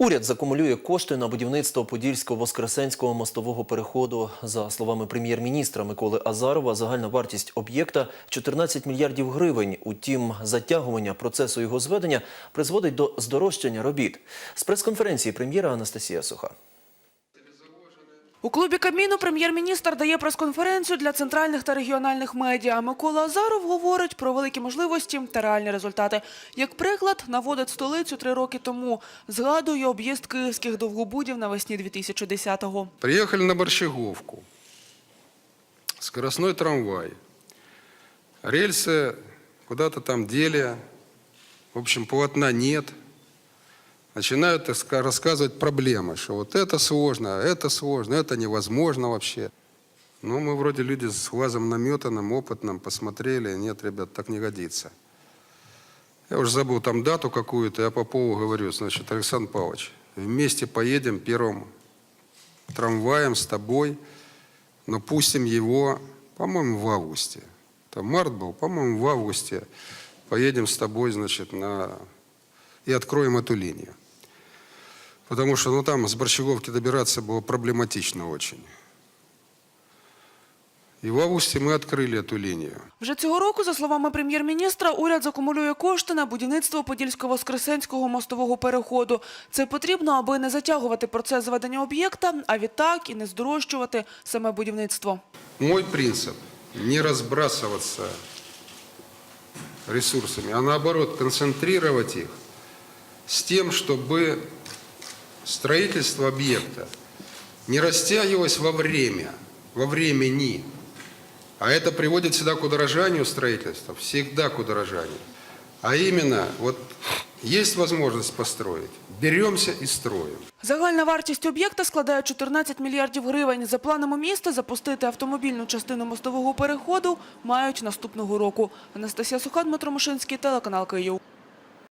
Уряд закумулює кошти на будівництво Подільсько-Воскресенського мостового переходу. За словами прем'єр-міністра Миколи Азарова, загальна вартість об'єкта 14 мільярдів гривень. Утім, затягування процесу його зведення призводить до здорожчання робіт. З прес-конференції прем'єра Анастасія Суха. У клубі Кабміну прем'єр-міністр дає прес-конференцію для центральних та регіональних медіа. Микола Азаров говорить про великі можливості та реальні результати. Як приклад, наводить столицю три роки тому. Згадує об'їзд київських довгобудів навесні 2010-го. Приехали на Борщаговку. Скоростной трамвай. Рельсы куда-то там дели. В общем, полотна нет. Начинают рассказывать проблемы, что вот это сложно, это сложно, это невозможно вообще. Ну, мы вроде люди с глазом наметанным, опытным, посмотрели, нет, ребят, так не годится. Я уже забыл там дату какую-то, я Попову говорю, значит, Александр Павлович, вместе поедем первым трамваем с тобой, но пустим его, по-моему, в августе. Там март был, по-моему, в августе. Поедем с тобой, значит, на... и откроем эту линию. Потому что, ну, там с Борщаговки добираться было проблематично очень. И в августе мы открыли эту линию. Вже цього року, за словами прем'єр-міністра, уряд закумулює кошти на будівництво Подільсько-Воскресенського мостового переходу. Це потрібно, аби не затягувати процес зведення об'єкта, а відтак і не здорожчувати саме будівництво. Мой принцип – не разбрасываться ресурсами, а наоборот концентрировать их с тем, чтобы строительство объекта не растягивалось во время, во времени, а это приводит всегда к удорожанию строительства, всегда к удорожанию. А именно, вот есть возможность построить, беремся и строим. Загальна вартість об'єкта складає 14 мільярдів гривень. За планами міста запустити автомобільну частину мостового переходу мають наступного року. Анастасія Суха, Дмитро Мушинський, телеканал Київ.